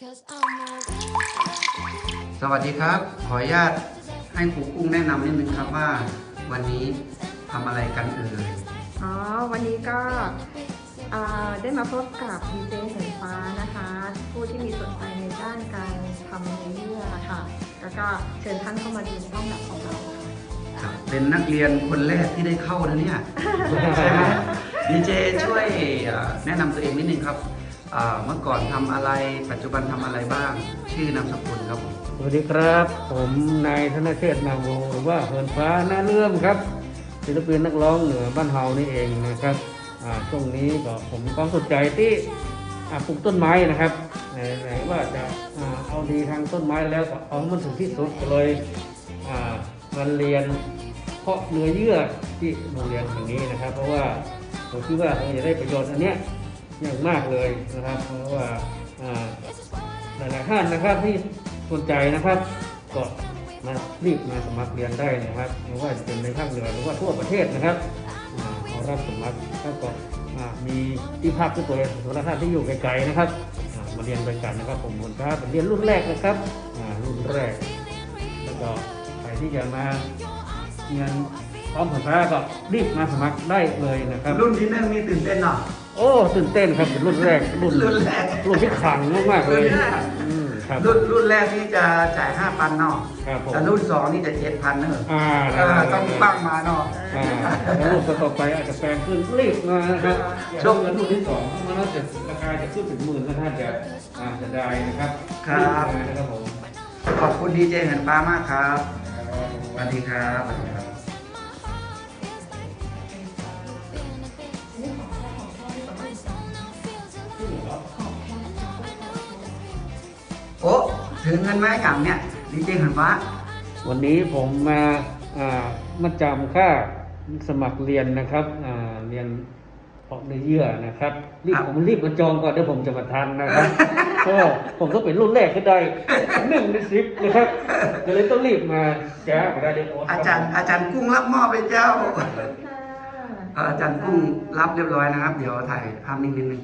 Cause I'm a สวัสดีครับ ขออนุญาตให้ครูกุ้งแนะนำนิดนึงครับว่า วันนี้ทำอะไรกันเอ่ย อ๋อ วันนี้ก็เอ่อได้มาพบกับดีเจเห็นฟ้านะคะ ผู้ที่มีสนใจในด้านการทำเนื้อเยื่อค่ะ แล้วก็เชิญท่านเข้ามาดูในห้องแลบของเราค่ะครับเป็นนักเรียนคนแรกที่ได้เข้านะเนี่ย ใช่ไหมดีเจช่วยเอ่อแนะนำตัวเองนิดนึงครับอ่า เมื่อก่อนทำอะไร ปัจจุบันทำอะไรบ้าง ชื่อนามสกุลครับผมสวัสดีครับ ผมนายธนเชษฐ์นามวงหรือว่าเฮินฟ้าหน้าเลื่อมครับศิลปินนักร้องเหนือบ้านเฮานี่เองนะครับอ่าช่วงนี้ก็ผมมีความสนใจที่ปลูกต้นไม้นะครับไหนว่าจะเอาดีทางต้นไม้แล้วก็เอาให้มันถึงที่สุดก็เลยอ่ามาเรียนเพาะเนื้อเยื่อที่โรงเรียนแห่งนี้นะครับ เพราะว่าผมคิดว่าเราจะได้ประโยชน์อันเนี้ย อย่างมากเลยนะครับ เพราะว่าหลายๆท่านนะครับที่สนใจนะครับก็มารีบมาสมัครเรียนได้นะครับไม่ว่าจะเป็นในภาคเหนือหรือว่าทั่วประเทศนะครับอ่าเอรับสมัครแล้วก็มีที่พักที่ตัวเองสำหรับท่านที่อยู่ไกลๆนะครับมาเรียนด้วยกันนะครับผมคนครับเป็นเรียนรุ่นแรกนะครับรุ่นแรก แล้วก็ใครที่จะมาเรียนพร้อมผลฟ้าก็รีบมาสมัครได้เลยนะครับ รุ่นที่หนึ่งนี่ตื่นเต้นเนาะ โอ้ตื่นเต้นครับเป็นรุ่นแรกรุ่นรุ่นแรก รุ่นที่ขลังมากๆเลยรุ่นแรก อืมครับ รุ่นรุ่นแรกนี่จะจ่ายห้าพันเนาะครับผม แต่รุ่นสองนี่จะเจ็ดพันเนอะอ่าเออต้องปั้งมาเนาะ อ่าแล้วรุ่นต่อไปอาจจะแพงขึ้นรีบมานะครับช่ช่ววงงรุ่นที่สองมันน่าจะราคาจะขึ้นถึงหมื่นนะท่านจะอ่าจะได้นะครับครับรีมานะครับผม ขอบคุณดีเจเหินฟ้ามากครับสวัสดีครับสวัสดีครับ ถึงเงินไหมอย่างเนี่ยดีเจเหินฟ้า วันนี้ผมมาอ่ามาจำค่าสมัครเรียนนะครับอ่าเรียนเพาะเนื้อเยื่อนะครับรีบครับผมรีบมาจองก่อนเดี๋ยวผมจะมาทันนะครับก็ผมก็เป็นรุ่นแรกก็ได้หนึ่งในสิบนะครับก็เลยต้องรีบมาจ้าไม่ได้เดี๋ยวโนอาจารย์อาจารย์กุ้งรับมอบไปเจ้าค่ะเอ่ออาจารย์กุ้งรับเรียบร้อยนะครับ เดี๋ยวถ่ายภาพนิ่งนิดนึง